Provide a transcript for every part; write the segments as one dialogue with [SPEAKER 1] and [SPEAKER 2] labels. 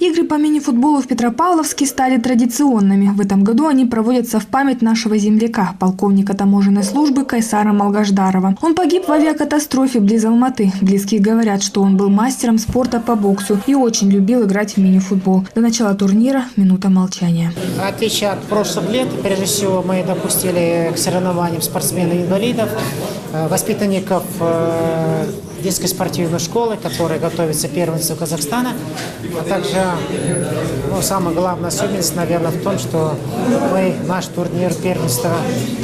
[SPEAKER 1] Игры по мини-футболу в Петропавловске стали традиционными. В этом году они проводятся в память нашего земляка, полковника таможенной службы Кайсара Малгаждарова. Он погиб в авиакатастрофе близ Алматы. Близкие говорят, что он был мастером спорта по боксу и очень любил играть в мини-футбол. До начала турнира минута молчания.
[SPEAKER 2] В отличие от прошлых лет, прежде всего мы допустили к соревнованиям спортсменов-инвалидов, э, воспитанников э, детской спортивной школы, которые готовятся первенству Казахстана, а также ну, самая главная особенность, наверное, в том, что мы наш турнир первенства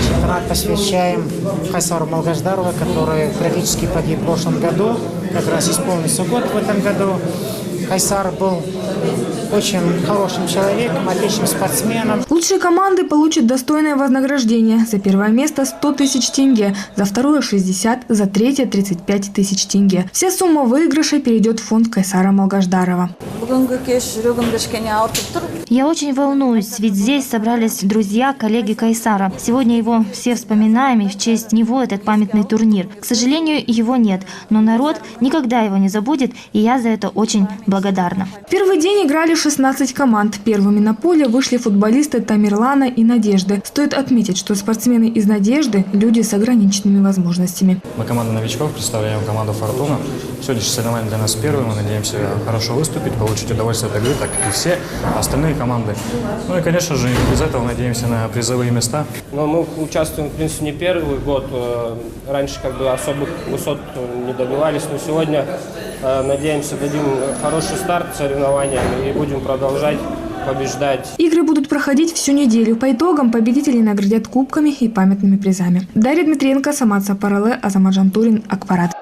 [SPEAKER 2] чемпионат посвящаем Хайсару Малгаждарову, который трагически погиб в прошлом году, как раз исполнился год в этом году. Хайсар был очень хорошим человеком, отличным спортсменом.
[SPEAKER 1] Лучшие команды получат достойное вознаграждение. За первое место 100 тысяч тенге, за второе 60, за третье 35 тысяч тенге. Вся сумма выигрыша перейдет в фонд Кайсара Малгаждарова.
[SPEAKER 3] бүгінгі кеш жүрегімді кішкене ауыртып тұр
[SPEAKER 4] Я очень волнуюсь, ведь здесь собрались друзья, коллеги Кайсара. Сегодня его все вспоминаем, и в честь него этот памятный турнир. К сожалению, его нет, но народ никогда его не забудет, и я за это очень благодарна.
[SPEAKER 1] В первый день играли 16 команд. Первыми на поле вышли футболисты Тамерлана и Надежды. Стоит отметить, что спортсмены из Надежды – люди с ограниченными возможностями.
[SPEAKER 5] Мы команда новичков, представляем команду «Фортуна». Сегодняшнее соревнование для нас первое. Мы надеемся хорошо выступить, получить удовольствие от игры, так как и все остальные команды. Ну и, конечно же, без этого надеемся на призовые места.
[SPEAKER 6] Но мы участвуем, в принципе, не первый год. Э, Раньше как бы особых высот не добивались, но сегодня э, надеемся дадим хороший старт соревнованиям и будем продолжать побеждать.
[SPEAKER 1] Игры будут проходить всю неделю. По итогам победителей наградят кубками и памятными призами. Дарья Дмитриенко, Самат Сапарале, Азамат Жантурин, Акпарат.